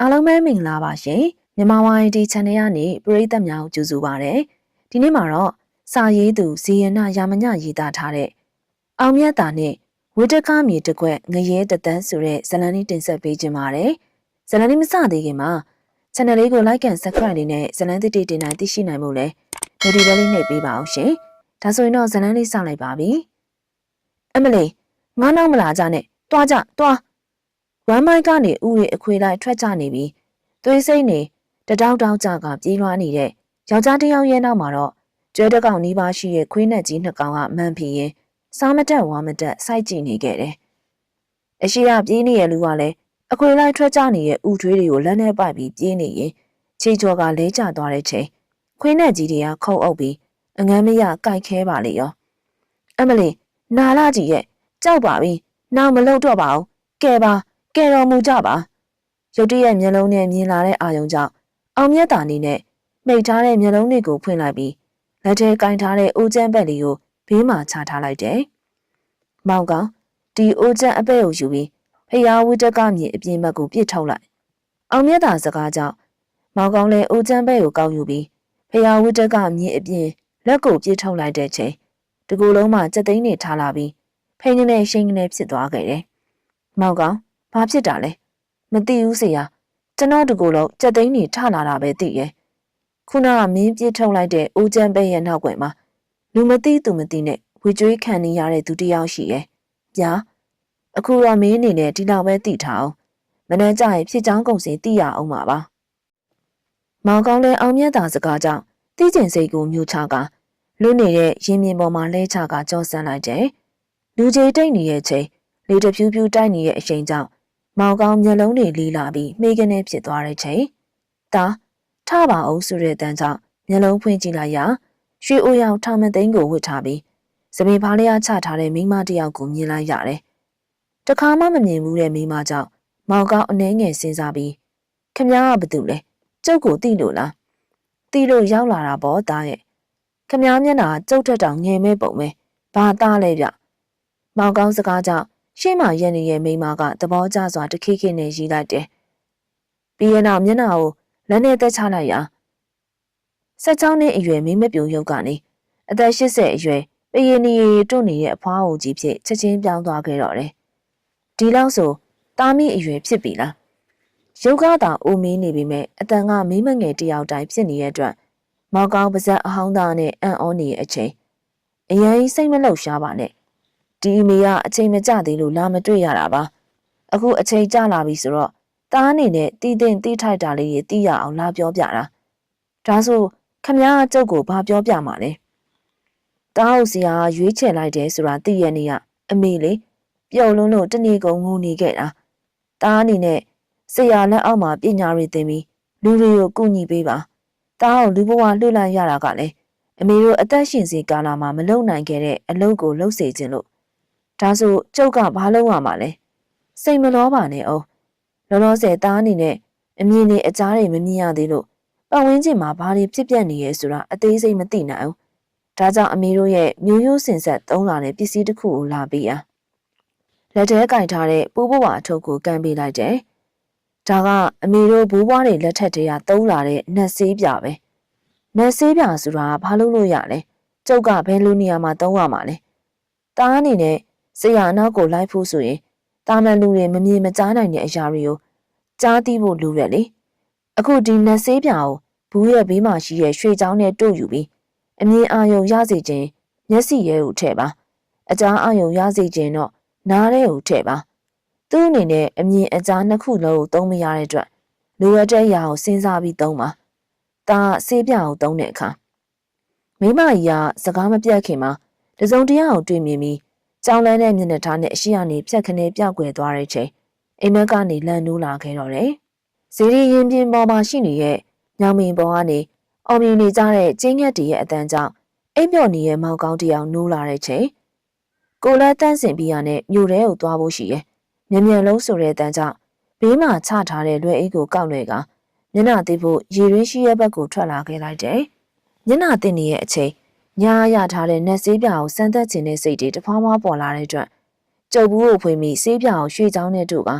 အားလုံးပဲမင်္ဂလာပါရှင်မြန်မာဝိုင်းဒီ channel ကနေပရိသတ်များကိုကြိုဆိုပါရစေဒီနေ့မှာတော့စာရေးသူဇီယနာရာမညရေးသားထားတဲ့အောင်မြတ်တာနဲ့ဝိတကားမြေတစ်ခွက်ငရဲတသန်းဆိုတဲ့ဇာတ်လမ်းလေးတင်ဆက်ပေးခြင်းပါတယ်ဇာတ်လမ်းလေးမစသေးခင်မှာ channel လေးကို like and subscribe လေးနဲ့ဇာတ်လမ်းသစ်တွေတင်နိုင်သိရှိနိုင်မှုလဲ notification လေးနှိပ်ပေးပါအောင်ရှင်ဒါဆိုရင်တော့ဇာတ်လမ်းလေးစလိုက်ပါပြီအမလီငါနောက်မလာကြနဲ့တွားကြတွား ဝမ်းမိုက်ကနေဥရီအခွေလိုက်ထွက်ကြနေပြီးသွေးစိမ့်နေတတောက်တောက်ကြကပြေးလွှားနေတဲ့ယောက်ျားတစ်ယောက်ရဲ့နောက်မှာတော့ကျွဲတစ်ကောင်နီးပါးရှိရဲ့ခွေးနဲ့ကြီးနှစ်ကောင်ကမှန်ဖြစ်ရင်စားမတက်ဝါမတက်စိုက်ကြည့်နေခဲ့တယ်။အရှိရပြေးနေတဲ့လူကလည်းအခွေလိုက်ထွက်ကြနေတဲ့ဥထွေးတွေကိုလက်နဲ့ပိုက်ပြီးပြေးနေရင်ချီချော်ကလဲကျသွားတဲ့ချိန်ခွေးနဲ့ကြီးတွေကခုံအုပ်ပြီးအငမ်းမရကြိုက်ခဲပါလေရော။အမလီနာလာကြီးရဲ့ကြောက်ပါပြီ။နောက်မလုံတော့ပါဘူး။ကဲပါ ကဲတော်မူကြပါရုတ်တရက်မျက်လုံးနဲ့မြင်လာတဲ့အာယုံကြောင့်အောင်မြတ်တာနေနဲ့မိတ်ထားတဲ့မျက်လုံးတွေကိုဖွင့်လိုက်ပြီးလက်ထဲကင်ထားတဲ့အိုးကျန်းပက်လေးကိုဘေးမှာချထားလိုက်တယ်။မောင်ကောင်ဒီအိုးကျန်းအပဲ့ကိုယူပြီးဖျားဝိတက်ကမြေအပြင်ဘက်ကိုပြစ်ထုတ်လိုက်။အောင်မြတ်တာစကားကြောင့်မောင်ကောင်လည်းအိုးကျန်းပဲ့ကိုကောက်ယူပြီးဖျားဝိတက်ကမြေအပြင်လက်ကိုပြစ်ထုတ်လိုက်တဲ့ချိန်တကူလုံးမှာစက်သိန်းတွေထားလာပြီးဖိနေနဲ့ရှိန်ကနေဖြစ်သွားခဲ့တယ်။မောင်ကောင် ဘာဖြစ်တာလဲမသိဘူးစေရကျွန်တော်တကူလုံးကြက်သိန်းနေထလာတာပဲသိရဲ့ခုနကမင်းပြစ်ထုတ်လိုက်တဲ့အိုးချမ်းပဲရဲ့နောက်ွယ်မှာလူမသိသူမသိနဲ့ဝေကျွေးခံနေရတဲ့သူတစ်ယောက်ရှိရဲ့ဗျာအခုတော့မင်းအနေနဲ့ဒီလောက်ပဲသိထားအောင်မနှမ်းကြရင်ဖြစ်ချောင်းကုန်စင်သိရအောင်ပါပါမောင်ကောင်းလဲအောင်မြတ်တာစကားကြောင့်သိကျင်စိတ်ကိုမြူချကလူနေတဲ့ရင်မြင်ပေါ်မှာလဲချကကြောဆန်းလိုက်တယ်လူကြီးတိတ်နေတဲ့ချိန်လေတဖြူးဖြူးတိုက်နေတဲ့အချိန်ကြောင့် မောင်ကောင်းမျက်လုံးတွေလီလာပြီးမိကနေဖြစ်သွားတဲ့ချိန်ဒါထပါအောင်ဆိုတဲ့တန်းကြောင့်မျက်လုံးဖွင့်ကြည့်လိုက်ရာရွှေအိုရောင်ထောင်မသိန်းကိုဝတ်ထားပြီးစပင်ဖားလျားချထားတဲ့မိမတယောက်ကိုမြင်လိုက်ရတယ်။တခါမှမမြင်ဘူးတဲ့မိမကြောင့်မောင်ကောင်းအနှဲငယ်စဉ်းစားပြီးခမ ्या ကဘာတူလဲကျုပ်ကိုတိလို့လားတိလို့ရောက်လာတာပေါ့သားရဲ့ခမ ्या မျက်နှာကျုပ်ထက်တောင်ငယ်မဲပုံပဲဘာသားလဲဗျမောင်ကောင်းစကားကြောင့် ရှေ့မှာရက်နေရဲ့မိမကသဘောကျစွာတခိခိနဲ့ရီးလိုက်တယ်။ပြီးရင်တော့မျက်နှာကိုလက်နဲ့တက်ချလိုက်ရာဆက်ချောင်းနဲ့အရွယ်မိမပြိုရုပ်ကနေအသက်80အရွယ်ပယင်းနီတွန့်နေတဲ့အဖွားအိုကြီးဖြစ်ချက်ချင်းပြောင်းသွားခဲ့တော့တယ်။ဒီလောက်ဆိုတာမီအရွယ်ဖြစ်ပြီလား။ရုပ်ကသာအိုမင်းနေပြီမဲ့အတန်ကမိမငယ်တယောက်တိုင်းဖြစ်နေတဲ့အတွက်မောင်ကောင်းပါဇက်အဟောင်းသားနဲ့အံ့ဩနေတဲ့အချိန်အရင်စိတ်မလှုပ်ရှားပါနဲ့ ဒီအမေကအချိန်မကျသေးလို့လာမတွေ့ရတာပါအခုအချိန်ကျလာပြီဆိုတော့တားအနေနဲ့တီးတင်တီးထိုက်တာလေးတွေတီးရအောင်လာပြောပြတာဒါဆိုခမည်းကျုပ်ကိုဘာပြောပြမှာလဲတားဟုတ်စီဟာရွေးချယ်လိုက်တယ်ဆိုတာသိရနေရအမေလေပြုံလုံးလို့တနေ့ကုန်ငိုနေခဲ့တာတားအနေနဲ့ဆရာလက်အောက်မှာပညာတွေသင်ပြီးလူတွေကိုကူညီပေးပါတားကိုလူဘဝလှုပ်လန့်ရတာကလည်းအမေတို့အသက်ရှင်စီကာလမှာမလုံနိုင်ခဲ့တဲ့အလုပ်ကိုလုပ်စေခြင်းလို့ ဒါဆိုကျုပ်ကဘာလုပ်ရမှာလဲစိတ်မလောပါနဲ့အောင်လောလောဆယ်သားအနေနဲ့အမြင်နဲ့အကြားတွေမမြင်ရသေးလို့ပတ်ဝန်းကျင်မှာဘာတွေဖြစ်ပျက်နေရဲဆိုတာအသေးစိတ်မသိနိုင်ဘူးဒါကြောင့်အမေတို့ရဲ့မျိုးရိုးစင်ဆက်သုံးလာတဲ့ပစ္စည်းတစ်ခုကိုလာပေးရလက်ထဲကင်ထားတဲ့ပိုးဘွားအထုပ်ကိုကန်ပေးလိုက်တယ်ဒါကအမေတို့ဘိုးဘွားတွေလက်ထက်တည်းကသုံးလာတဲ့နတ်ဆေးပြပဲနတ်ဆေးပြဆိုတာဘာလို့လို့ရလဲကျုပ်ကဘယ်လိုနေရာမှာသုံးရမှာလဲတားအနေနဲ့ ဆရာနောက်ကိုလိုက်ဖို့ဆိုရင်တာမန်လူတွေမမြင်မကြားနိုင်တဲ့အရာတွေကိုကြားသိဖို့လိုရလေအခုဒီနတ်ဆေးပြာကိုဘူးရဲ့ဘေးမှာရှိတဲ့ရွှေချောင်းနဲ့တို့ယူပြီးအမြင်အာရုံရစေခြင်းမျက်စိရဲကိုထည့်ပါအကြားအာရုံရစေခြင်းတော့နားရဲကိုထည့်ပါသူ့အနေနဲ့အမြင်အကြားနှစ်ခုလုံးကိုသုံးမရတဲ့အတွက်လိုရတဲ့အရာကိုစဉ်းစားပြီးသုံးပါဒါဆေးပြာကိုသုံးတဲ့အခါမိမကြီးကစကားမပြတ်ခင်မှာတစုံတရာကိုတွေ့မြင်ပြီး ကြောင်းလန်းတဲ့မျက်နှာထားနဲ့အရှိအနေဖြတ်ခနဲပြောက်ွယ်သွားတဲ့ချိန်အိမ်မက်ကနေလန်နိုးလာခဲ့တော့တယ်။ဇီရီရင်ပြင်ပေါ်မှာရှိနေတဲ့ညောင်မင်းပေါ်ကနေအောင်မြင်နေကြတဲ့ကျင်းငက်တီရဲ့အတန်းကြောင့်အိမ်ပြော့နေတဲ့မောင်ကောင်းတယောက်နိုးလာတဲ့ချိန်ကိုလည်းတန်းစင်ပြီးရနဲ့မြို့ထဲကိုသွားဖို့ရှိရဲ့။မြန်မြန်လုံးဆိုတဲ့အတန်းကြောင့်ဘေးမှာချထားတဲ့လွယ်အိတ်ကိုကောက်လွယ်ကမျက်နှာသိဖို့ရေရင်းရှိရဲ့ဘက်ကိုထွက်လာခဲ့လိုက်တယ်။မျက်နှာသိနေရဲ့အချိန် ညာရထားတဲ့နက်ဆေးပြာကိုစမ်းသက်ခြင်းနဲ့စိတ်တွေတဖွာဖွာပေါ်လာတဲ့အတွက်ကျုပ်ဘူးကိုဖွေးမိဆေးပြာကိုရွှေချောင်းနဲ့တို့က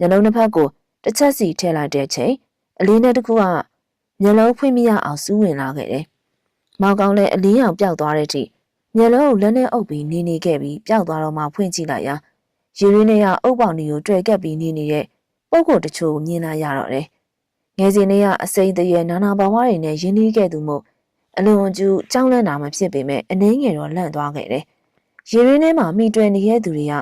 ညလုံးတစ်ဖက်ကိုတတစ်ချက်စီထည့်လိုက်တဲ့ချိန်အလေးနဲ့တကူကမျက်လုံးဖွင့်မရအောင်စူးဝင်လာခဲ့တယ်။မောင်ကောင်းလည်းအလင်းရောင်ပျောက်သွားတဲ့အထိမျက်လုံးကိုလက်နဲ့အုပ်ပြီးနေနေခဲ့ပြီးပျောက်သွားတော့မှဖွင့်ကြည့်လိုက်ရာရေရင်းနဲ့ကအုပ်ပေါင်တွေကိုတွေ့ကပ်ပြီးနေနေတဲ့ပုံကိုတချို့မြင်လာရတော့တယ်။ငယ်စဉ်လေးကအစိမ့်တရေနာနာဘာဝတွေနဲ့ရင်းနှီးခဲ့သူမို့ အလွန်ကျူကြောင်းလန့်တာမဖြစ်ပေမဲ့အနှင်းငယ်တော့လန့်သွားခဲ့တယ်။ရေရင်းထဲမှာမိတွယ်နေတဲ့သူတွေက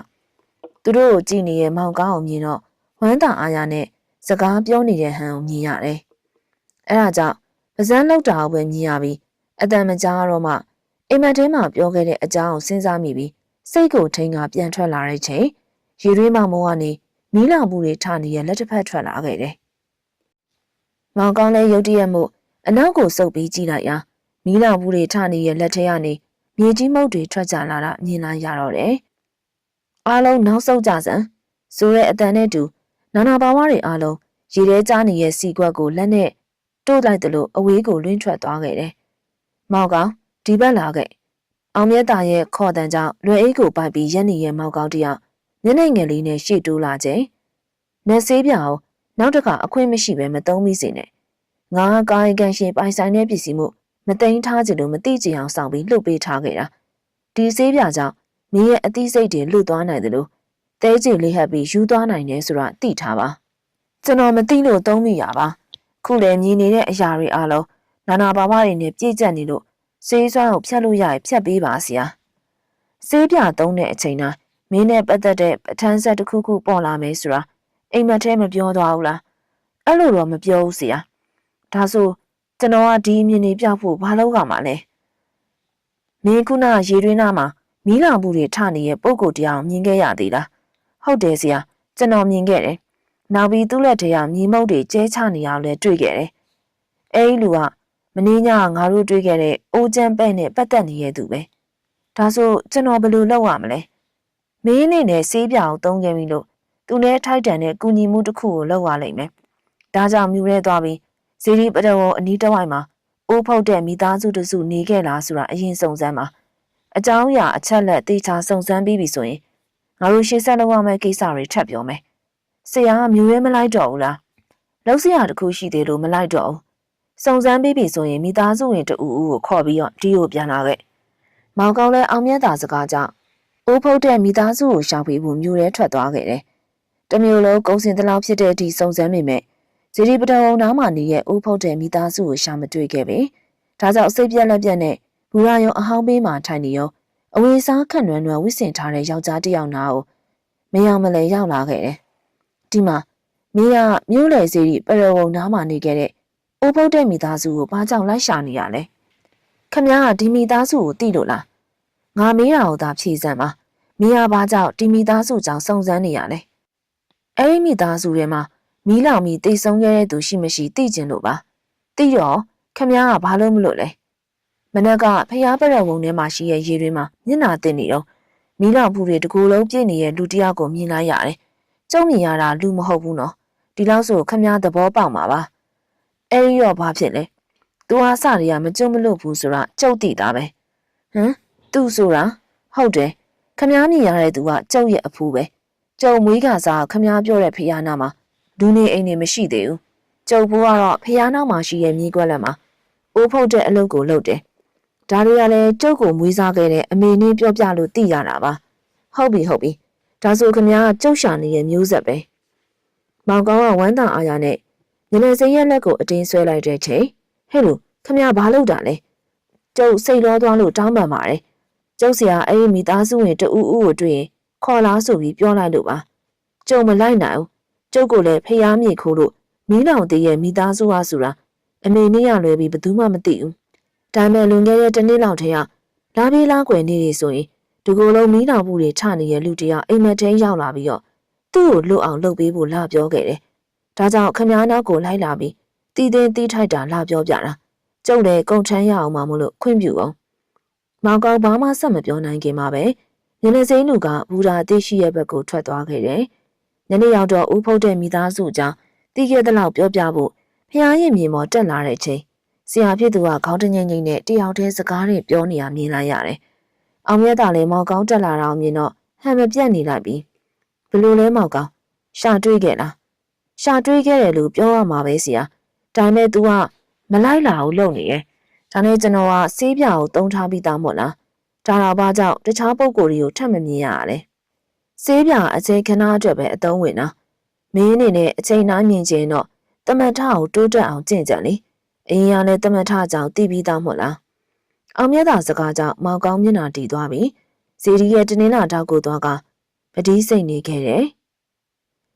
သူတို့ကိုကြည့်နေတဲ့မောင်ကောင်းအောင်မြင်တော့ဝမ်းသာအားရနဲ့စကားပြောနေတဲ့ဟန်ကိုမြင်ရတယ်။အဲဒါကြောင့်ပဇန်းလောက်တာကိုပဲမြင်ရပြီးအတန်မကြားတော့မှအိမ်မက်ထဲမှာပြောခဲ့တဲ့အကြောင်းကိုစဉ်းစားမိပြီးစိတ်ကိုထိန်ကပြန်ထွက်လာတဲ့ချိန်ရေရွေးမောင်မောကနေမီးလောင်မှုတွေထနေရလက်တစ်ဖက်ထွက်လာခဲ့တယ်။မောင်ကောင်းလည်းရုတ်တရက်မှုအနောက်ကိုစုပ်ပြီးကြည့်လိုက်ရာ မီးလောင်မှုတွေထနေရလက်ထဲကနေမြေကြီးမုတ်တွေထွက်ကြလာတာမြင်လာရတော့တယ်။အားလုံးနောက်ဆုတ်ကြစမ်းဆိုတဲ့အတန်နဲ့တူနာနာဘာဝတွေအားလုံးရေထဲကျနေတဲ့စီကွက်ကိုလက်နဲ့တို့လိုက်တယ်လို့အဝေးကိုလွင့်ထွက်သွားခဲ့တယ်။မောင်ကောင်ဒီဘက်လာခဲ့။အောင်မြတ်တာရဲ့ခေါ်တန်ကြောင့်လွယ်အိတ်ကိုပိုက်ပြီးရက်နေရဲ့မောင်ကောင်တယောက်မျက်နှာငယ်လေးနဲ့ရှေ့တိုးလာချိန်နက်ဆေးပြအောင်နောက်တစ်ခါအခွင့်မရှိဘဲမသုံးမိစေနဲ့။ငါကာယကံရှင်ပိုင်ဆိုင်တဲ့ပစ္စည်းမှု မသိမ်းထားကြလို့မသိကြအောင်ဆောင်ပြီးလှုပ်ပေးထားခဲ့တာ။ဒီဆေးပြကြောင့်မင်းရဲ့အသိစိတ်တွေလွတ်သွားနိုင်တယ်လို့တဲကြည်လေးဟပ်ပြီးယူသွားနိုင်တယ်ဆိုတာသိထားပါကျွန်တော်မသိလို့သုံးမိရပါခုလည်းမြင်နေတဲ့အရာတွေအားလုံးနာနာဘာဘာတွေနဲ့ပြည့်ကျက်နေလို့စေးစွမ်းကိုဖြတ်လို့ရရင်ဖြတ်ပေးပါဆရာစေးပြသုံးတဲ့အချိန်တိုင်းမင်းနဲ့ပတ်သက်တဲ့ပဋ္ဌာန်းဆက်တစ်ခုခုပေါ်လာမယ်ဆိုတာအိမ်မက်ထဲမပြောသွားဘူးလားအဲ့လိုတော့မပြောဘူးဆရာဒါဆို ကျွန်တော်ကဒီအမြင်တွေပြဖို့ဘာလုပ်ရမှာလဲမင်းခုနရေတွင်းသားမှာမီးလောင်မှုတွေထနေတဲ့ပုံကိုတရားမြင်ခဲ့ရသေးလားဟုတ်တယ်ဆရာကျွန်တော်မြင်ခဲ့တယ်နောက်ပြီးသူ့လက်ထဲကမြေမုတ်တွေကျဲချနေအောင်လဲတွေ့ခဲ့တယ်အဲဒီလူကမင်းညငါတို့တွေ့ခဲ့တဲ့အိုးချမ်းပဲ့နဲ့ပတ်သက်နေတဲ့သူပဲဒါဆိုကျွန်တော်ဘယ်လိုလုပ်ရမလဲမင်းနေနဲ့ဆေးပြအောင်သုံးခဲ့ပြီလို့သူနဲ့ထိုက်တန်တဲ့ကုညီမှုတစ်ခုကိုလုပ်ရလိမ့်မယ်ဒါကြောင့်မြူရဲသွားပြီး ဇီရီပတဝအနီးတစ်ဝိုက်မှာအိုးဖုတ်တဲ့မိသားစုတစုနေခဲ့လားဆိုတာအရင်စုံစမ်းပါအကြောင်းအရာအချက်လက်သေချာစုံစမ်းပြီးပြီဆိုရင်ငါတို့ရှေ့ဆက်လုပ်ရမယ့်ကိစ္စတွေထပ်ပြောမယ်။ဆရာကမျိုးရဲမလိုက်တော့ဘူးလား။လောက်စရာတခုရှိသေးလို့မလိုက်တော့ဘူး။စုံစမ်းပြီးပြီဆိုရင်မိသားစုဝင်တူဦးကိုခေါ်ပြီးတော့ဒီကိုပြန်လာခဲ့။မောင်ကောင်းလည်းအောင်မြတ်တာစကားကြောင့်အိုးဖုတ်တဲ့မိသားစုကိုရှောင်ပြီးဖို့မျိုးရဲထွက်သွားခဲ့တယ်။တမျိုးလုံးကုံစင်တလောက်ဖြစ်တဲ့အထိစုံစမ်းမိမဲ့ ဇီရီပတဝုံနားမှာနေရဲ့အိုးဖုတ်တဲ့မိသားစုကိုရှာမတွေ့ခဲ့ပဲ။ဒါကြောင့်စိတ်ပြက်လက်ပြက်နဲ့ဘူရာယုံအဟောင်းပေးမှထိုင်နေရောအဝေးစားခန့်နွမ်းနွမ်းဝစ်စင်ထားတဲ့ယောက်ျားတစ်ယောက်နာကိုမယောင်မလဲရောက်လာခဲ့တယ်။ဒီမှာမင်းကမြို့လေစီရီပရဝုံနားမှာနေခဲ့တဲ့အိုးပုတ်တဲ့မိသားစုကိုဘာကြောင့်လိုက်ရှာနေရလဲ။ခမည်းကဒီမိသားစုကိုသိလို့လား။ငါမေးတာကိုသာဖြေစမ်းပါ။မင်းကဘာကြောင့်ဒီမိသားစုကြောင့်စုံစမ်းနေရလဲ။အဲဒီမိသားစုထဲမှာ မီးလောင်ပြီးတိတ်ဆုံးခဲ့တဲ့သူရှိမရှိသိကျင်လို့ပါ။သိတော့ခမည်းကဘာလို့မလို့လဲ။မနက်ကဖျားပရက်ဝုံထဲမှာရှိတဲ့ရေတွေမှာမျက်နာတင်နေတော့မီးလောင်ဘူးတွေတကူလုံးပြည့်နေတဲ့လူတယောက်ကိုမြင်လိုက်ရတယ်။ကျုံမြင်ရတာလူမဟုတ်ဘူးနော်။ဒီလောက်ဆိုခမည်းသဘောပေါက်မှာပါ။အဲဒီတော့ဘာဖြစ်လဲ။ तू အားစတွေကမကြုံမလို့ဘူးဆိုတာကြုတ်တိတာပဲ။ဟမ်သူဆိုတာဟုတ်တယ်။ခမည်းမြင်ရတဲ့သူကကျုပ်ရဲ့အဖူးပဲ။ကျုံမွေးကစားခမည်းပြောတဲ့ဖျားနာမှာ လူနေအိမ်နေမရှိသေးဘူး။ကျုပ်ဘိုးကတော့ဖျားနာမှာရှိရဲ့မြေခွက်လက်မှာအိုးဖုတ်တဲ့အလုပ်ကိုလုပ်တယ်။ဒါတွေကလည်းကျုပ်ကိုမွေးစားခဲ့တဲ့အမေနင်းပြောပြလို့သိရတာပါဟုတ်ပြီဟုတ်ပြီဒါဆိုခမည်းကကျုပ်ရှာနေရဲ့မျိုးဆက်ပဲမောင်ကောင်းကဝမ်းသာအားရနဲ့ညနေစိရဲ့လက်ကိုအတင်းဆွဲလိုက်တဲ့ချိန်ဟဲ့လို့ခမည်းဘာလုပ်တာလဲကျုပ်စိတ်လောသွားလို့တောင်းပန်ပါတယ်ကျုပ်ဆရာအဲ့ဒီမိသားစုဝင်တူဦးဦးကိုတွေ့ရင်ခေါ်လာဆိုပြီးပြောလိုက်လို့ပါကျုံမလိုက်နိုင်ဘူး ကျုပ်ကိုလည်းဖျားမြေခိုးလို့မီးလောင်သေးရဲ့မိသားစုဟာဆိုတာအမေနဲ့ရလွယ်ပြီးဘယ်သူမှမသိဘူးဒါမဲ့လွန်ခဲ့တဲ့တစ်နှစ်လောက်ထဲကလာပြေးလားကွယ်နေနေဆိုရင်ဒီကိုယ်လုံးမီးတောင်မှုတွေချနေတဲ့လူတယောက်အိမ်မက်ထဲရောက်လာပြီးတော့သူ့ကိုလွတ်အောင်လုပ်ပေးဖို့လာပြောခဲ့တယ်။ဒါကြောင့်ခမားနောက်ကိုလိုက်လာပြီးတည်တင်တီးထိုက်တာလာပြောပြတာ။ကျုပ်လည်းကုံထမ်းရအောင်မလို့ခွင့်ပြုအောင်။မောင်ကောင်ဘာမှဆက်မပြောနိုင်ခင်မှာပဲညနေစိမ်းလူကဘူရာအသိရှိရဲ့ဘက်ကိုထွက်သွားခဲ့တယ်။ ညနေရောက်တော့ဦးဖုတ်တဲ့မိသားစုကြောင့်တီးခဲ့တဲ့လောက်ပြောပြဖို့ဖျားရင်မြေမော်တက်လာတဲ့ချိန်ဆရာဖြစ်သူကခေါင်းတငိမ့်ငိမ့်နဲ့တယောက်တည်းစကားတွေပြောနေတာမြင်လိုက်ရတယ်။အောင်မြတ်တာလည်းမောင်ကောင်းတက်လာတာမြင်တော့ဟန်မပြတ်နေလိုက်ပြီ။ဘလို့လဲမောင်ကောင်းရှာတွေ့ခဲ့လားရှာတွေးခဲ့တယ်လို့ပြောရမှာပဲဆရာဒါပေမဲ့ तू ကမလိုက်လာဘူးလုပ်နေရဲ့ဒါနဲ့ကျွန်တော်ကဆေးပြာကိုတုံးထားပြီးသားမို့လားဒါတော့ဘာကြောင့်တခြားပုံကိုယ်တွေကိုထပ်မမြင်ရလဲ ဆေးပြာအချိန်ခဏအတွက်ပဲအသုံးဝင်တာမင်းအနေနဲ့အချိန်နားမြင်ခြင်းတော့တမန်ထကိုတိုးတက်အောင်ကြင့်ကြံလေအရင်ကလည်းတမန်ထကြောင့်တည်ပြီးသားမို့လားအောင်မြတ်သာစကားကြောင့်မောင်ကောင်းမျက်နှာတည်သွားပြီဇီရီရဲ့တင်းလာတောက်ကိုသွားကပတိစိတ်နေခဲ့တယ်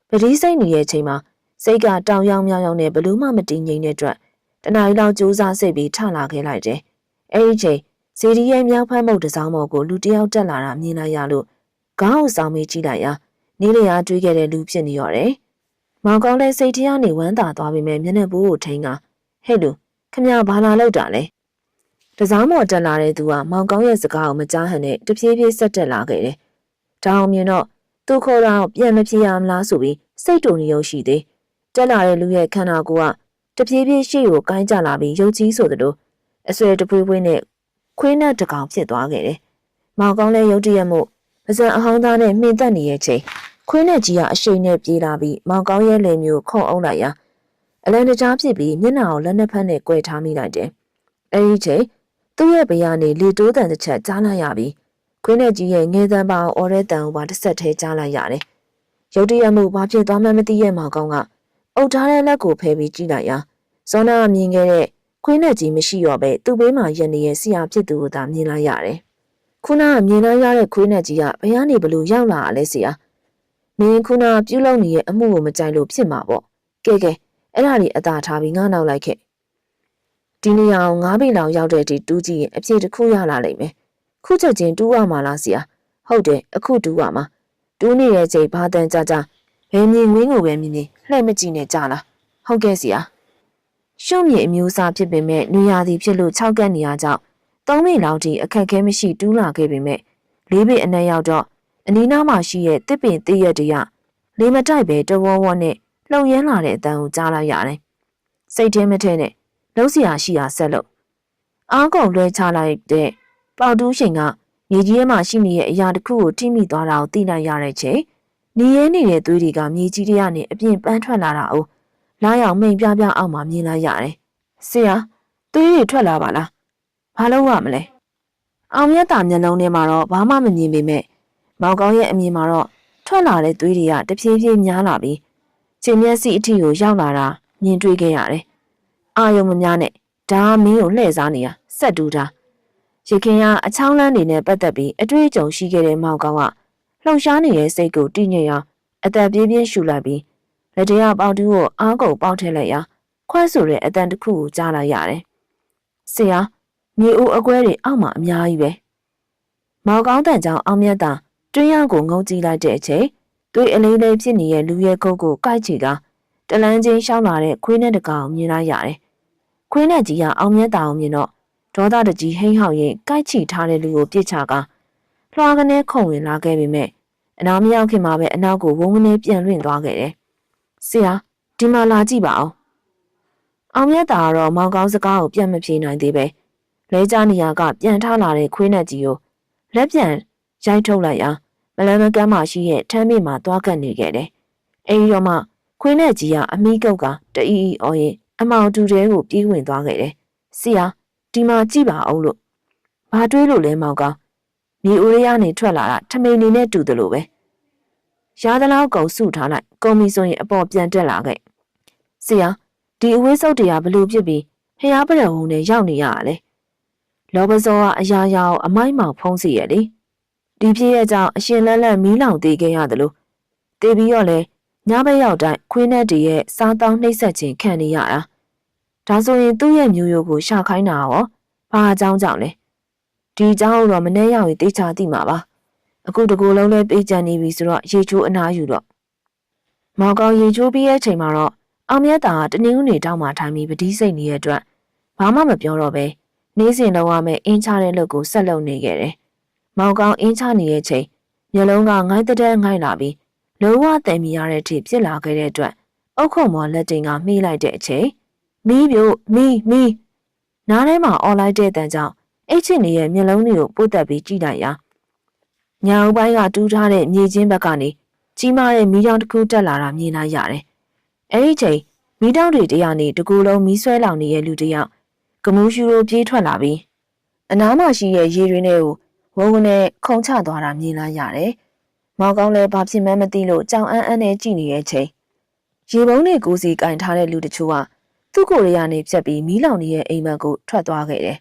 ပတိစိတ်နေရဲ့ချိန်မှာစိတ်ကတောင်ယောင်မြောင်ယောင်နဲ့ဘလို့မှမတည်ငြိမ်တဲ့အတွက်တနားရီလောက်ကြိုးစားစိတ်ပြီးထလာခဲ့လိုက်တယ်အဲ့ဒီချိန်ဇီရီရဲ့မြောက်ဖက်မုတ်တစောင်းမော်ကိုလူတယောက်တက်လာတာမြင်လိုက်ရလို့ ခေါင်းကိုစောင်းမေးကြည့်လိုက်ရာနေလျာတွေးခဲ့တဲ့လူဖြစ်နေရတယ်မောင်ကောင်းလည်းစိတ်ထဲကနေဝမ်းသာသွားပြီမဲ့မျက်နှာပိုးကိုထိန်းကဟဲ့လူခမရဘာလာလောက်တာလဲတစားမော်တက်လာတဲ့သူကမောင်ကောင်းရဲ့စကားကိုမကြားဟန်နဲ့တဖြည်းဖြည်းဆက်တက်လာခဲ့တယ်။ဒါအောင်မြင်တော့သူခေါ်တာကိုပြန်မပြေရမလားဆိုပြီးစိတ်တုန်ရုံရှိသေး။တက်လာတဲ့လူရဲ့ခန္ဓာကိုယ်ကတဖြည်းဖြည်းရှေ့ကိုကိုင်းကျလာပြီးရုပ်ကြီးဆိုသလိုအဆွဲတပွေးပွေးနဲ့ခွေးနဲ့တကောင်ဖြစ်သွားခဲ့တယ်။မောင်ကောင်းလည်းရုတ်တရက်မှု ပစံအဟောင်းသားနဲ့မှင်သက်နေရဲ့ချိန်ခွေးနဲ့ကြီးကအရှိန်နဲ့ပြေးလာပြီးမောင်ကောင်းရဲ့လယ်မျိုးခုံအောင်လိုက်ရာအလန်တကြားဖြစ်ပြီးမျက်နှာကိုလက်နှစ်ဖက်နဲ့꿰ထားမိလိုက်တယ်။အဲဒီချိန်သူ့ရဲ့ဘေးကနေလေတိုးတန်တစ်ချက်ကြားလိုက်ရပြီးခွေးနဲ့ကြီးရဲ့ငဲသံပေါအော်ရဲတန်ကိုပါတစ်ဆက်ထဲကြားလိုက်ရတယ်။ရုတ်တရက်မှုဘာဖြစ်သွားမှန်းမသိရဲ့မောင်ကောင်းကအုပ်ထားတဲ့လက်ကိုဖယ်ပြီးကြည့်လိုက်ရာဇောနာကမြင်ခဲ့တဲ့ခွေးနဲ့ကြီးမရှိတော့ပဲသူ့ဘေးမှာရက်နေတဲ့ဆရာဖြစ်သူကိုသာမြင်လိုက်ရတယ်။ ခုနကမြင်လိုက်ရတဲ့ခွေးနဲ့ကြီးကဘယ်ကနေဘလို့ရောက်လာတာလဲဆရာ။မင်းခုနပြုတ်လုံနေရဲ့အမှုကိုမကြိုက်လို့ဖြစ်မှာပေါ့။ကဲကဲအဲ့ဒါလေးအသာထားပြီးငါနောက်လိုက်ခဲ့။ဒီနေရာကိုငါးပေလောက်ရောက်တဲ့အထိတူးကြည့်ရင်အပြည့်တစ်ခုရလာလိမ့်မယ်။ခုချက်ချင်းတူးရမှာလားဆရာ။ဟုတ်တယ်အခုတူးရမှာ။တူးနေတဲ့ချိန်ဘာတန်ကြကြဘယ်မြင်ငွေးကိုပဲမြင်မြင်လှဲ့မကြည့်နဲ့ကြလား။ဟုတ်ကဲ့ဆရာ။ရှုံမြေအမျိုးအစားဖြစ်ပေမဲ့နေရာသည်ဖြစ်လို့၆ကက်နေရကြောင်း ၃နှစ်လောက်ထိအခက်အခဲမရှိတူးလာခဲ့ပေမဲ့လေးပင်အနက်ရောက်တော့အနီးနားမှာရှိတဲ့တစ်ပင်တည့်ရက်တရလေမတိုက်ပဲတဝေါဝေါနဲ့လှုံရမ်းလာတဲ့အတန်ကိုကြားလိုက်ရတယ်။စိတ်ထဲမထဲနဲ့လှုပ်ရှားရှိရာဆက်လို့အားကုန်လွှဲချလိုက်တဲ့ပေါတူးရှင်ကမြေကြီးထဲမှာရှိနေတဲ့အရာတစ်ခုကိုထိမိသွားတာကိုသိနိုင်ရတဲ့ချိန်နေရဲနေတဲ့သွေးတွေကမြေကြီးထဲကနေအပြင်ပန်းထွက်လာတာအိုးလာရောက်မိန်ပြပြအောင်မှမြင်လိုက်ရတယ်။ဆရာသွေးတွေထွက်လာပါလား ဘာလို့ရမလဲ။အောင်မြတ်တာမျက်လုံးထဲမှာတော့ဘာမှမမြင်ပေမဲ့မောင်ကောင်းရဲ့အမြင်မှာတော့ထွက်လာတဲ့သွေးတွေကတဖြည်းဖြည်းများလာပြီးချိန်မျက်စိအထိကိုရောက်လာတာမြင်တွေ့ခဲ့ရတယ်။အာယုံမများနဲ့ဒါမင်းကိုလှည့်စားနေတာဆက်တူတာရခင်ကအချောင်းလန်းနေနဲ့ပတ်သက်ပြီးအတွေ့အကြုံရှိခဲ့တဲ့မောင်ကောင်းကလှုပ်ရှားနေတဲ့စိတ်ကိုတည်ငြိမ်အောင်အသက်ပြင်းပြင်းရှူလိုက်ပြီးလက်တရပေါတူးကိုအားကုန်ပေါက်ထည့်လိုက်ရာခွဲဆိုတဲ့အတန်တစ်ခုကိုကြားလိုက်ရတယ်။ဆရာ မြေအိုးအကွဲတွေအောက်မှာအများကြီးပဲ။မောင်ကောင်းတန်ကြောင့်အောင်မြတ်တာတွင်းရောက်ကိုငုံကြည့်လိုက်တဲ့အချိန်သွေးအလေးလေးဖြစ်နေတဲ့လူရဲ့ကုတ်ကိုကိုက်ချီကတလန်းချင်းရှောင်းလာတဲ့ခွေးနဲ့တကောင်မြင်လိုက်ရတယ်။ခွေးနဲ့ကြီးကအောင်မြတ်တာအောင်မြင်တော့ဒေါသတကြီးဟိမ့်ဟောက်ရင်ကိုက်ချီထားတဲ့လူကိုပြစ်ချကလွှာကနေခုံဝင်လာခဲ့ပေမဲ့အနာမရောက်ခင်မှာပဲအနောက်ကိုဝုန်းကနေပြန်လွင့်သွားခဲ့တယ်။ဆရာဒီမှာလာကြည့်ပါအောင်။အောင်မြတ်တာကတော့မောင်ကောင်းစကားကိုပြန်မပြေနိုင်သေးပဲ လဲကြနေရကပြန်ထလာတဲ့ခွေးနဲ့ကြီးကိုလက်ပြန်ရိုက်ထုတ်လိုက်ရာမလန်မကမ်းမှရှိရဲ့ထမ်းမိမှာသွားကပ်နေခဲ့တယ်။အဲဒီတော့မှခွေးနဲ့ကြီးကအမိကုတ်ကတအီအီအော်ရင်အမောင်တူတဲကိုပြေးဝင်သွားခဲ့တယ်။ဆရာဒီမှာကြည့်ပါအောင်လို့။ဘာတွေးလို့လဲမောင်ကောင်။မြေအိုရရနေထွက်လာတာထမိန်နေနဲ့တူတယ်လို့ပဲ။ရာသလောက်ကုံစုထားလိုက်။ကုံမီဆိုရင်အပေါ်ပြန်တက်လာခဲ့။ဆရာဒီအဝေးစုပ်တရားဘလို့ဖြစ်ပြီးဖျားပရဝုံနဲ့ရောက်နေရတာလေ။ လောဘဇောကအရာရာကိုအမိုက်မောင်ဖုံးစီရဲ့လေ။ဒီဖြစ်ရဲ့ကြောင့်အရှင်လန်းလန်းမီးလောင်သေးခဲ့ရတယ်လို့တေးပြီးတော့လဲညဘက်ရောက်တိုင်းခွေးနဲ့တည်းရဲ့စားတောင်းနှိပ်စက်ခြင်းခံနေရတာဒါဆိုရင်သူ့ရဲ့မျိုးရိုးကိုရှာခိုင်းတာရောဘာအကြောင်းကြောင့်လဲဒီအကြောင်းတော့မနှဲရောက်ရင်တေးချသိမှာပါအခုတကူလုံးလဲပေးကြံနေပြီဆိုတော့ရေချိုးအနားယူတော့မောင်ကောင်ရေချိုးပြီးရဲ့အချိန်မှာတော့အောင်မြတ်တာတနင်္ဂနွေတောင်းမှထိုင်ပြီးပတိစိတ်နေတဲ့အတွက်ဘာမှမပြောတော့ပဲ နေ့စဉ်လုံးဝမဲ့အင်းချတဲ့လုပ်ကိုဆက်လုပ်နေခဲ့တယ်မောင်ကောင်အင်းချနေတဲ့ချိန်မျက်လုံးကငိုင်းတဲ့တဲ့ငိုက်လာပြီးလုံးဝတည်မိရတဲ့အထိဖြစ်လာခဲ့တဲ့အတွက်အုတ်ခုံမော်လက်တင်ကမှီးလိုက်တဲ့အချိန်မီးပြို့မီးမီးနားထဲမှာអော်လိုက်တဲ့တန်ကြောင့်အိတ်ချစ်နေရဲ့မျက်လုံးတွေကိုပုတ်တက်ပြီးကြည့်လိုက်ရာညာဦးပိုင်းကတူးထားတဲ့မြေချင်းဘက်ကနေကြီးမားတဲ့မီးကြောင်တစ်ခုတက်လာတာမြင်လိုက်ရတယ်အဲ့ဒီချိန်မီးတောက်တွေတရားနေတကူလုံးမီးဆွဲလောင်နေတဲ့လူတစ်ယောက် ကမူးရှူလိုပြေးထွက်လာပြီးအနားမှာရှိတဲ့ရေရင်းတွေကိုဝုန်းဝန်းနဲ့ခုန်ချသွားတာမြင်လာရတယ်။မောင်ကောင်းလည်းဘာဖြစ်မှန်းမသိလို့ကြောင်အန်းအန်းနဲ့ကြည့်နေတဲ့ချိန်ရေပုံးတွေကိုစီကင်ထားတဲ့လူတချို့ကသူ့ကိုယ်ရရနေဖြတ်ပြီးမီးလောင်နေတဲ့အိမ်မက်ကိုထွက်သွားခဲ့တယ်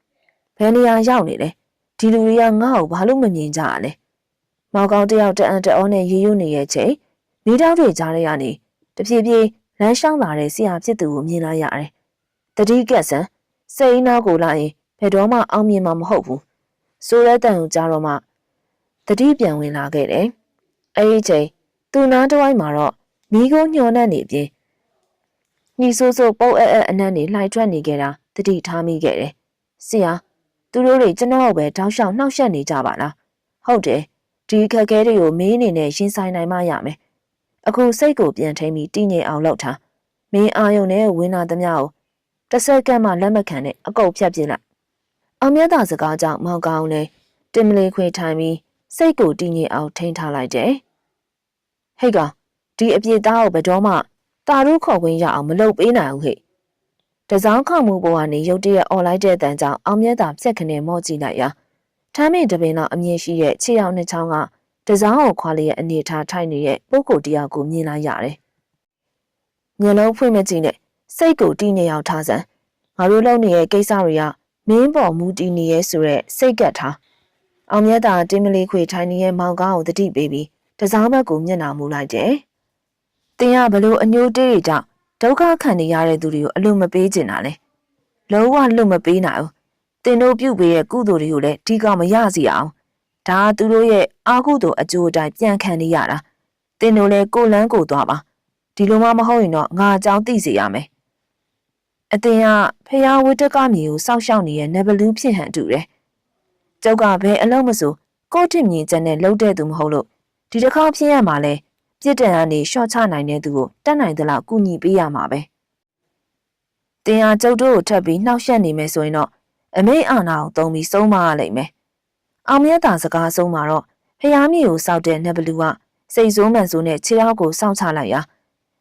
။ဘယ်နေရာရောက်နေလဲ။ဒီလူတွေကငါ့ကိုဘာလို့မမြင်ကြရလဲ။မောင်ကောင်းတယောက်တအံတအောနဲ့ရေရွနေတဲ့ချိန်မီးတောက်တွေကြားထဲကနေတဖြည်းဖြည်းလမ်းရှောင်းလာတဲ့ဆရာဖြစ်သူကိုမြင်လာရတယ်။တတိကက်ဆန် စိတ်နာကိုလာရင်ဘယ်တော့မှအောင်မြင်မှာမဟုတ်ဘူး။ဆိုရဲတန်ကိုကြားတော့မှတတိပြန်ဝင်လာခဲ့တယ်။အဲဒီချိန်သူနားတစ်ဝိုက်မှာတော့မိကိုညှော်နှံ့နေပြင်ညီဆိုးဆိုးပုတ်အဲအဲအနံ့နေလှိုက်ထွက်နေကြတာတတိထားမိခဲ့တယ်။ဆရာသူတို့တွေကျွန်တော်ကိုပဲတောက်လျှောက်နှောက်ယှက်နေကြပါလား။ဟုတ်တယ်ဒီခက်ခဲတွေကိုမင်းအနေနဲ့ရင်ဆိုင်နိုင်မှရမယ်။အခုစိတ်ကိုပြန်ထိန်ပြီးတည်ငြိမ်အောင်လုပ်ထား။မင်းအာယုံနဲ့ဝင်းနာသမျှကို တစ်စက္ကန့်မှလက်မခံနဲ့အကုတ်ဖြတ်ပြစ်လိုက်။အောင်မြတ်တာစကားကြောင့်မောင်ကောင်းလည်းတင်မလီခွေထိုင်ပြီးစိတ်ကိုတည်ငြိမ်အောင်ထိန်းထားလိုက်တယ်။ဟိတ်ကောင်ဒီအပြစ်သားကိုဘယ်တော့မှတာရုခေါ်ခွင့်ရအောင်မလုပ်ပေးနိုင်ဘူးဟဲ့။တစောင်းခေါမှုပေါ်ကနေရုတ်တရက်អော်လိုက်တဲ့အတန်ကြောင့်အောင်မြတ်တာပြက်ခနဲ့မော့ကြည့်လိုက်ရာထမ်းမင်းတပင်လောက်အမြင့်ရှိတဲ့ခြေရောက်နှစ်ချောင်းကတစောင်းကိုခွာလျက်အနေထားထိုင်နေတဲ့ပုဂ္ဂိုလ်တယောက်ကိုမြင်လိုက်ရတယ်။မျက်လုံးဖွင့်မကြည့်နဲ့ စိတ်ကိုတီးနေအောင်ထားစမ်းငါတို့လုပ်နေတဲ့ကိစ္စတွေကမင်းပေါ်မူတည်နေရဲဆိုရက်စိတ်ကပ်ထားအောင်မြတ်တာတင်းမလေးခွေထိုင်နေတဲ့မောင်ကားကိုတတိပေးပြီးတစားဘက်ကိုမျက်နှာမူလိုက်တယ်။တင်ရဘလို့အညိုတေးတွေကြောင့်ဒုက္ခခံနေရတဲ့သူတွေကိုအလိုမပေးချင်တာလေ။လုံးဝလွတ်မပေးနိုင်ဘူး။တင်တို့ပြုတ်ပေးတဲ့ကုသိုလ်တွေကိုလည်းဒီကမရစီအောင်။ဒါသူတို့ရဲ့အာဟုတို့အကျိုးအတိုင်းပြန်ခံနေရတာ။တင်တို့လည်းကိုလန်းကိုသွားပါ။ဒီလိုမှမဟုတ်ရင်တော့ငါအကြောင်းသိစေရမယ်။ အတင်ကဖျားဝတ္တကမြေကိုစောက်ရှောက်နေတဲ့နဘလူးဖြစ်ဟန်တူတယ်။ကျောက်ကဘယ်အလုံးမစိုးကိုထင်မြင်ချက်နဲ့လှုပ်တဲ့သူမဟုတ်လို့ဒီတစ်ခါဖြစ်ရမှာလဲပြစ်ဒဏ်ကနေရှော့ချနိုင်တဲ့သူကိုတတ်နိုင်သလောက်ကူညီပေးရမှာပဲ။တင်ဟာကျုပ်တို့ကိုထပ်ပြီးနှောက်ယှက်နေမယ်ဆိုရင်တော့အမိတ်အာနာကိုသုံးပြီးဆုံးမရလိမ့်မယ်။အောင်မြတ်တာစကားဆုံးမှာတော့ဖျားမြေကိုစောက်တဲ့နဘလူးကစိတ်ဆိုးမှန်ဆိုးနဲ့ခြေထောက်ကိုစောင့်ချလိုက်ရာ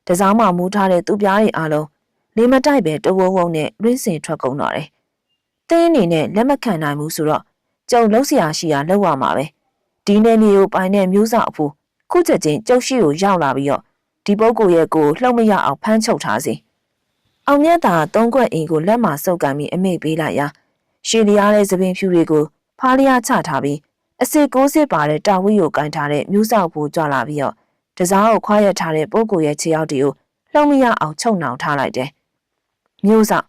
တစားမှမူးထားတဲ့သူပြားတွေအားလုံး နေမတိုက်ပဲတဝုံဝုံနဲ့ရင်းစင်ထွက်ကုန်တော့တယ်။တင်းအနေနဲ့လက်မခံနိုင်ဘူးဆိုတော့ကြုံလုံးစရာရှိရာလောက်ရမှာပဲ။ဒီနယ်မြေကိုပိုင်တဲ့မျိုးစောက်အဖိုးခုချက်ချင်းကျုပ်ရှိကိုရောက်လာပြီးတော့ဒီပုဂ္ဂိုလ်ရဲ့ကိုလှုပ်မရအောင်ဖမ်းချုပ်ထားစီ။အောင်မြတ်သာသုံးခွက်အိမ်ကိုလက်မှာစုပ်ကန်ပြီးအမိတ်ပေးလိုက်ရာရှည်လျားတဲ့သပင်ဖြူတွေကိုဖားလျားချထားပြီးအစစ်ကိုးစစ်ပါတဲ့တာဝီကိုကန်ထားတဲ့မျိုးစောက်ဖိုးကြွလာပြီးတော့တစားကိုခွာရထားတဲ့ပုဂ္ဂိုလ်ရဲ့ခြေရောက်တီကိုလှုံ့မရအောင်ချုပ်နှောင်ထားလိုက်တယ်။ မျိုးစော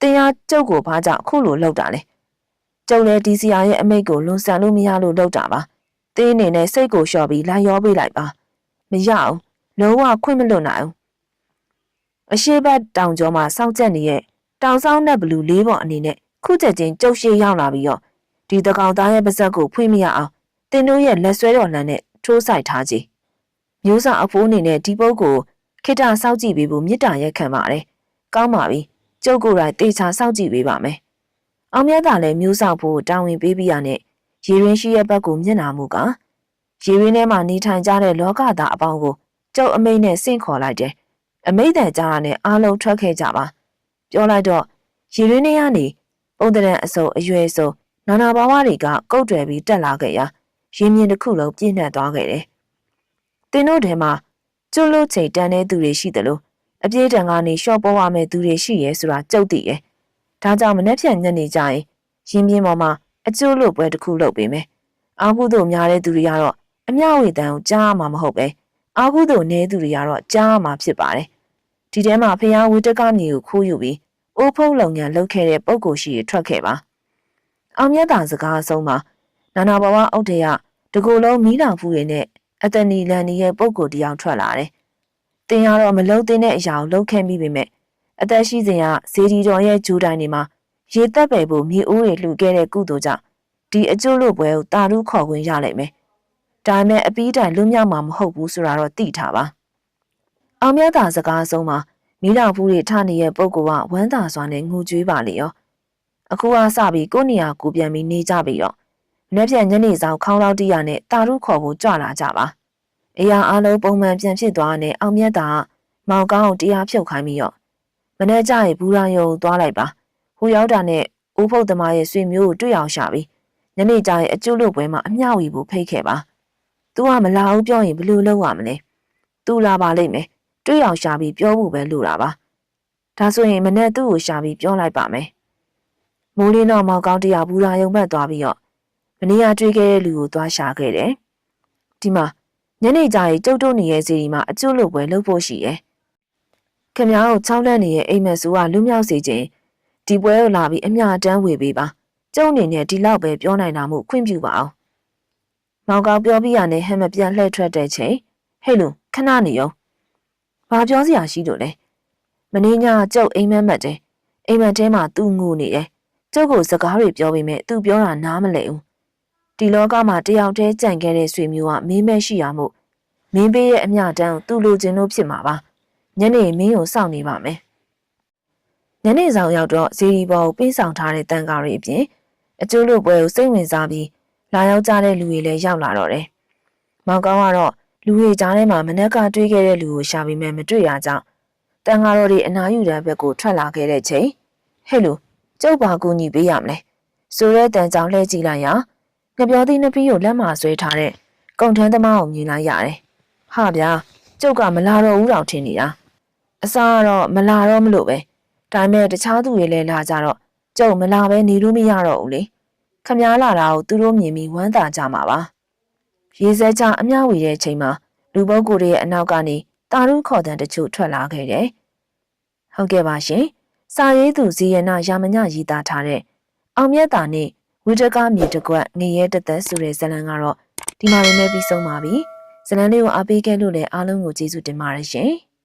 တရားကျုပ်ကိုဘာကြောင့်အခုလိုလှုပ်တာလဲ။ကျုပ်လည်းဒီစီယာရဲ့အမိတ်ကိုလွန်ဆန်လို့မရလို့လှုပ်တာပါ။တင်းအနေနဲ့စိတ်ကိုလျှော့ပြီးလာရောပေးလိုက်ပါ။မရအောင်လုံးဝခွင့်မလွတ်နိုင်ဘူး။အရှိဘတ်တောင်ကျော်မှာစောင့်ကြက်နေတဲ့တောင်ဆောင်တဲ့ဘလူးလေးပေါ်အနေနဲ့ခုချက်ချင်းကျုပ်ရှိရောက်လာပြီးတော့ဒီတကောင်သားရဲ့ပါဇက်ကိုဖွင့်မရအောင်တင်တို့ရဲ့လက်ဆွဲတော်လမ်းနဲ့ထိုးဆိုင်ထားကြည်မျိုးစာအဖိုးအနေနဲ့ဒီပုတ်ကိုခိတစောက်ကြည့်ပေးဖို့မေတ္တာရက်ခံပါတယ်ကောင်းပါပြီ ကျုပ်ကိုယ်တိုင်တေချာစောက်ကြည့်ပေးပါမယ်အောင်မြတ်သာလည်းမျိုးဆောင်ဖို့တာဝန်ပေးပြီးရနဲ့ရေရင်းရှိရဲ့ဘက်ကိုမျက်နာမှုကရေရင်းထဲမှာနေထိုင်ကြတဲ့လောကသားအပေါင်းကိုကျုပ်အမိတ်နဲ့ဆင့်ခေါ်လိုက်တယ်အမိတ်တန်ကြားရနဲ့အားလုံးထွက်ခဲ့ကြပါပြောလိုက်တော့ရေရင်းထဲကနေပုံတရံအစုံအရွယ်စုံနာနာဘာဝတွေကကုတ်တွယ်ပြီးတက်လာခဲ့ရာရင်းမြစ်တစ်ခုလုံးပြည့်နှက်သွားခဲ့တယ်။တင်းတို့ထဲမှာကျွလို့ချိန်တန်းတဲ့သူတွေရှိတယ်လို့ အပြေးတံကနေရှော့ပေါ်ရမယ့်သူတွေရှိရဲဆိုတာကြုတ်သိတယ်။ဒါကြောင့်မနေ့ဖြန်ညနေကျရင်ရင်းမြစ်ပေါ်မှာအကျိုးလို့ပွဲတစ်ခုလုပ်ပေးမယ်။အာဟုတို့များတဲ့သူတွေကတော့အမျှဝေတန်ကိုကြားမှာမဟုတ်ပဲအာဟုတို့နည်းသူတွေကတော့ကြားမှာဖြစ်ပါတယ်။ဒီထဲမှာဖျားဝေတကမြေကိုခိုးယူပြီးအိုးဖုံးလုံငန်းလုပ်ခဲ့တဲ့ပုံကိုရှိရထွက်ခဲ့ပါအောင်မြတ်တာစကားအဆုံးမှာနာနာဘဝအုတ်တရတကူလုံးမီးလောင်ဖူးရည်နဲ့အတနီလန်နီရဲ့ပုံကိုတယောက်ထွက်လာတယ်။ တင်ရတော့မလုံးတင်တဲ့အရာကိုလှုပ်ခဲမိပေမဲ့အသက်ရှိစဉ်ကဇေဒီတော်ရဲ့ဂျူတိုင်းတွေမှာရေတက်ပယ်ဖို့မြေအိုးတွေလှူခဲ့တဲ့ကုသိုလ်ကြောင့်ဒီအကျိုးလို့ပွဲကိုတာရုခေါ်ခွင့်ရလိုက်မယ်။ဒါပေမဲ့အပီးတိုင်လွတ်မြောက်မှာမဟုတ်ဘူးဆိုတာတော့သိထားပါ။အောင်မြတ်တာစကားဆုံးမှာမီးလောင်ဖူးတွေထနေတဲ့ပုဂ္ဂိုလ်ကဝမ်းသာစွာနဲ့ငိုကြွေးပါလေရောအခုကစပြီးကိုနေရာကိုပြန်ပြီးနေကြပြီတော့မနေ့ပြန်ညနေဆောင်ခေါင်းလောက်တီးရနဲ့တာရုခေါ်ဖို့ကြွလာကြပါ အရာအလုံးပုံမှန်ပြန်ဖြစ်သွားတဲ့အောင်မြတ်တာမမောင်ကောင်းကိုတရားဖြုတ်ခိုင်းပြီးတော့မနေ့ကျရင်ဘူးရာယုံကိုသွားလိုက်ပါဟိုရောက်တာနဲ့ဦးဖုတ်သမားရဲ့ဆွေမျိုးကိုတွေ့အောင်ရှာပြီးညနေကျရင်အကျွတ်လို့ပွဲမှာအမျှဝီဖို့ဖိတ်ခဲ့ပါ။ तू ကမလာဘူးပြောရင်ဘယ်လိုလုပ်ရမလဲ။ तू လာပါလိမ့်မယ်။တွေ့အောင်ရှာပြီးပြောဖို့ပဲလိုတာပါ။ဒါဆိုရင်မနေ့သူ့ကိုရှာပြီးပြောလိုက်ပါမယ်။မိုးလင်းတော့မောင်ကောင်းတရားဘူးရာယုံဘက်သွားပြီးတော့မနေ့ကတွေ့ခဲ့တဲ့လူကိုသွားရှာခဲ့တယ်။ဒီမှာ ညနေကျရင်ကျုပ်တို့နေရဲ့စီဒီမှာအကျွတ်လို့ပွဲလုပ်ဖို့ရှိတယ်။ခင်ဗျားတို့ချောင်းလန့်နေတဲ့အိမ်မက်စုကလူမြောက်စေခြင်းဒီပွဲကိုလာပြီးအမျှတန်းဝေပေးပါ။ကျုံအနေနဲ့ဒီလောက်ပဲပြောနိုင်တာမို့ခွင့်ပြုပါအောင်။မောင်ကောင်းပြောပြီးရနဲ့ဟမ်မပြန်လှည့်ထွက်တဲ့ချိန်ဟဲ့လူခဏနေရော။ဘာပြောစရာရှိလို့လဲ။မင်းညကျုပ်အိမ်မက်မက်တယ်။အိမ်မက်ထဲမှာသူ့ငိုနေတယ်။ကျုပ်ကိုစကားတွေပြောပြီးမြဲသူပြောတာနားမလည်ဘူး။ ဒီလောကမှာတယောက်တည်းကြံခဲ့တဲ့ဆွေမျိုးကမင်းမဲ့ရှိရမို့မင်းပေးရဲ့အမျှတန်းကိုသူ့လိုချင်လို့ဖြစ်မှာပါ။ညနေမင်းကိုစောင့်နေပါမယ်။ညနေဆောင်ရောက်တော့ဇီရီဘောကိုပေးဆောင်ထားတဲ့တန်ကားတွေအပြင်အကျိုးလိုပွဲကိုစိတ်ဝင်စားပြီးလာရောက်ကြတဲ့လူတွေလည်းရောက်လာတော့တယ်။မောင်ကောင်းကတော့လူတွေကြားထဲမှာမနက်ကတွေးခဲ့တဲ့လူကိုရှာပြီးမှမတွေ့ရကြောင်းတန်ကားတော်တွေအနာယူတဲ့ဘက်ကိုထွက်လာခဲ့တဲ့ချိန်ဟဲ့လူကျုပ်ပါကူညီပေးရမလဲ။ဆိုရဲတန်ကြောင်လှည့်ကြည့်လိုက်ရာ ငပြောသီးနှစ်ပီးကိုလက်မဆွဲထားတဲ့ကုန်ထမ်းသမားကိုမြင်လိုက်ရတယ်။ဟာဗျာကျုပ်ကမလာတော့ဘူးတော့ထင်နေတာ။အစားကတော့မလာတော့မလို့ပဲ။ဒါပေမဲ့တခြားသူတွေလည်းလာကြတော့ကျုပ်မလာပဲနေလို့မရတော့ဘူးလေ။ခမားလာတာကိုသူတို့မြင်ပြီးဝမ်းသာကြမှာပါ။ရေစဲကြအမျှဝေတဲ့ချိန်မှာလူပုဂ္ဂိုလ်တွေရဲ့အနောက်ကနေတာရုခေါ်တန်တချို့ထွက်လာခဲ့တယ်။ဟုတ်ကဲ့ပါရှင်။စာရေးသူဇီယနာရာမညရေးသားထားတဲ့အောင်မြတ်တာနဲ့ ဝိတကမြေတကွက်ငရဲတသက်ဆိုတဲ့ဇာတ်လမ်းကတော့ဒီမှာပဲပြီးဆုံးပါပြီ။ဇာတ်လမ်းလေးကိုအားပေးခဲ့လို့လည်းအားလုံးကိုကျေးဇူးတင်ပါတယ်ရှင်။